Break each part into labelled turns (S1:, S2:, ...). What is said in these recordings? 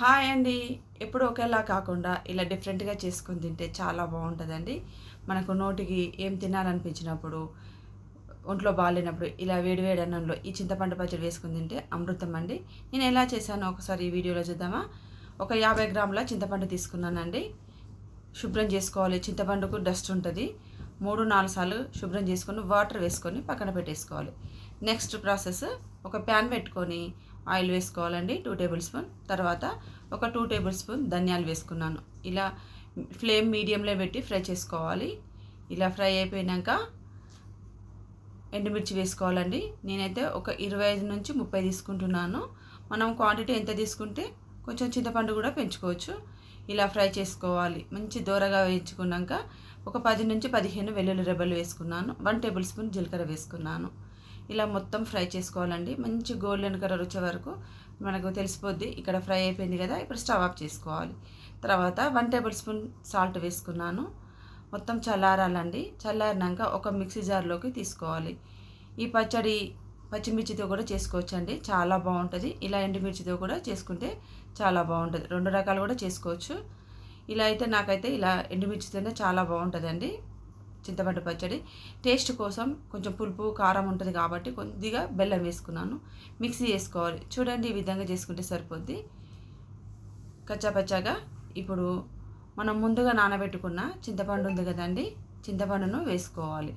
S1: Hi అండి. ఎప్పుడు ఒకేలా కాకుండా ఇలా డిఫరెంట్గా చేసుకొని తింటే చాలా బాగుంటుందండి. మనకు నోటికి ఏం తినాలనిపించినప్పుడు ఒంట్లో బాగాలేనప్పుడు ఇలా వేడివేడి అన్నంలో ఈ చింతపండు పచ్చడి వేసుకుని తింటే అమృతం అండి. నేను ఎలా చేశానో ఒకసారి ఈ వీడియోలో చూద్దామా? ఒక యాభై గ్రాముల చింతపండు తీసుకున్నానండి. శుభ్రం చేసుకోవాలి. చింతపండుకు డస్ట్ ఉంటుంది. మూడు నాలుగు సార్లు శుభ్రం చేసుకొని వాటర్ వేసుకొని పక్కన పెట్టేసుకోవాలి. నెక్స్ట్ ప్రాసెస్ ఒక ప్యాన్ పెట్టుకొని ఆయిల్ వేసుకోవాలండి టూ టేబుల్ స్పూన్ తర్వాత ఒక టూ టేబుల్ స్పూన్ ధనియాలు వేసుకున్నాను. ఇలా ఫ్లేమ్ మీడియంలో పెట్టి ఫ్రై చేసుకోవాలి. ఇలా ఫ్రై అయిపోయినాక ఎండుమిర్చి వేసుకోవాలండి. నేనైతే ఒక ఇరవై ఐదు నుంచి ముప్పై తీసుకుంటున్నాను. మనం క్వాంటిటీ ఎంత తీసుకుంటే కొంచెం చింతపండు కూడా పెంచుకోవచ్చు. ఇలా ఫ్రై చేసుకోవాలి. మంచి దూరగా వేయించుకున్నాక ఒక పది నుంచి పదిహేను వెల్లుల్లి రెబ్బలు వేసుకున్నాను. వన్ టేబుల్ స్పూన్ జీలకర్ర వేసుకున్నాను. ఇలా మొత్తం ఫ్రై చేసుకోవాలండి. మంచి గోల్డెన్ కలర్ వచ్చే వరకు మనకు తెలిసిపోద్ది. ఇక్కడ ఫ్రై అయిపోయింది కదా ఇప్పుడు స్టవ్ ఆఫ్ చేసుకోవాలి. తర్వాత వన్ టేబుల్ స్పూన్ సాల్ట్ వేసుకున్నాను. మొత్తం చల్లారాలండి. చల్లారినాక ఒక మిక్సీ జార్లోకి తీసుకోవాలి. ఈ పచ్చడి పచ్చిమిర్చితో కూడా చేసుకోవచ్చు అండి చాలా బాగుంటుంది. ఇలా ఎండుమిర్చితో కూడా చేసుకుంటే చాలా బాగుంటుంది. రెండు రకాలు కూడా చేసుకోవచ్చు. ఇలా అయితే నాకైతే ఇలా ఎండుమిర్చితోనే చాలా బాగుంటుందండి. చింతపండు పచ్చడి. టేస్ట్ కోసం కొంచెం పులుపు కారం ఉంటుంది కాబట్టి కొద్దిగా బెల్లం వేసుకున్నాను. మిక్సీ చేసుకోవాలి. చూడండి ఈ విధంగా చేసుకుంటే సరిపోద్ది. కచ్చాపచ్చాగా ఇప్పుడు మనం ముందుగా నానబెట్టుకున్న చింతపండు ఉంది కదండి చింతపండును వేసుకోవాలి.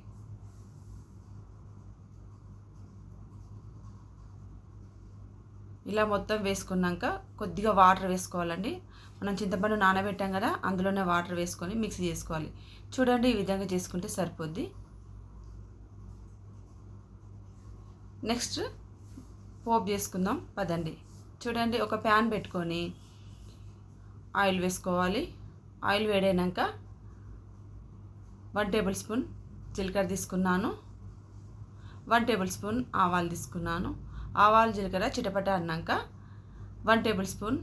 S1: ఇలా మొత్తం వేసుకున్నాక కొద్దిగా వాటర్ వేసుకోవాలండి. మనం చింతపండు నానబెట్టాం కదా అందులోనే వాటర్ వేసుకొని మిక్సీ చేసుకోవాలి. చూడండి ఈ విధంగా చేసుకుంటే సరిపోద్ది. నెక్స్ట్ పోపు చేసుకుందాం. పదండి. చూడండి ఒక ప్యాన్ పెట్టుకొని ఆయిల్ వేసుకోవాలి. ఆయిల్ వేడైనాక వన్ టేబుల్ స్పూన్ జీలకర్ర తీసుకున్నాను. వన్ టేబుల్ స్పూన్ ఆవాలు తీసుకున్నాను. ఆవాలు జీలకర్ర చిటపట అన్నాక వన్ టేబుల్ స్పూన్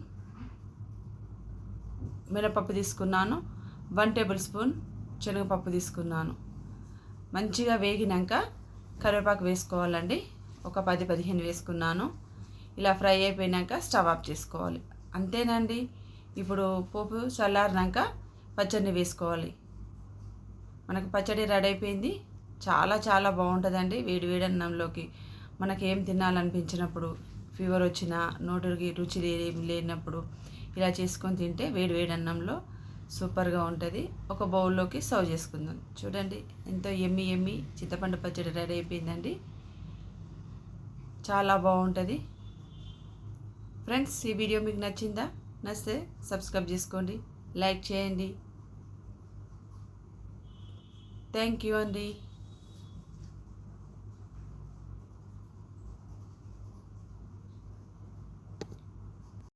S1: మినపప్పు తీసుకున్నాను. వన్ టేబుల్ స్పూన్ శనగపప్పు తీసుకున్నాను. మంచిగా వేగినాక కరివేపాకు వేసుకోవాలండి. ఒక పది పదిహేను వేసుకున్నాను. ఇలా ఫ్రై అయిపోయినాక స్టవ్ ఆఫ్ చేసుకోవాలి. అంతేనండి. ఇప్పుడు పోపు చల్లారినాక పచ్చడిని వేసుకోవాలి. మనకు పచ్చడి రెడీ అయిపోయింది. చాలా చాలా బాగుంటుందండి వేడి వేడి అన్నంలోకి. మనకి ఏం తినాలనిపించినప్పుడు ఫీవర్ వచ్చినా నోటికి రుచి లేనప్పుడు ఇలా చేసుకొని తింటే వేడి వేడి అన్నంలో సూపర్గా ఉంటుంది. ఒక బౌల్లోకి సర్వ్ చేసుకుందాం. చూడండి ఎంతో ఎమ్మి ఎమ్మి చింతపండు పచ్చడి రెడీ అయిపోయిందండి. చాలా బాగుంటుంది. ఫ్రెండ్స్ ఈ వీడియో మీకు నచ్చిందా? నచ్చితే సబ్స్క్రైబ్ చేసుకోండి లైక్ చేయండి. థ్యాంక్ యూ అండి.